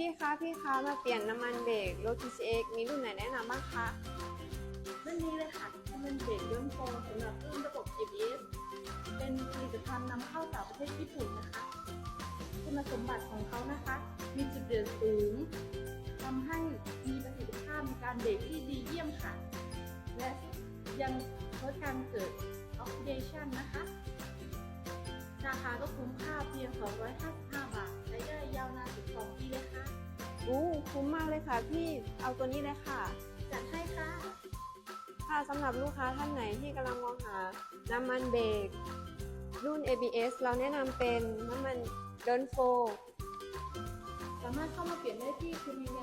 พี่คะพี่คะมาเปลี่ยนน้ำมันเบรกรถ TCX มีรุ่นไหนแนะนำบ้างคะรุ่นนี้เลยค่ะน้ำมันเบรกรุ่นโฟสำหรับรุ่นระบบ ABS เป็นผลิตภัณฑ์นำเข้าจากประเทศญี่ปุ่นนะคะ คุณสมบัติของเขานะคะ มีจุดเด่นสูงทำให้มีประสิทธิภาพในการเบรกที่ดีเยี่ยมค่ะ และยังลดการเกิดออกซิเดชันนะคะ ราคาก็คุ้มค่าเพียง 2 5 0 อู้คุ้มมากเลยค่ะพี่ เอาตัวนี้เลยค่ะ จัดให้ค่ะ ค่ะสำหรับลูกค้าท่านไหนที่กำลังมองหาน้ำมันเบรกรุ่น ABS เราแนะนำเป็นน้ำมันเดินโฟ สามารถเข้ามาเปลี่ยนได้ที่คุณเ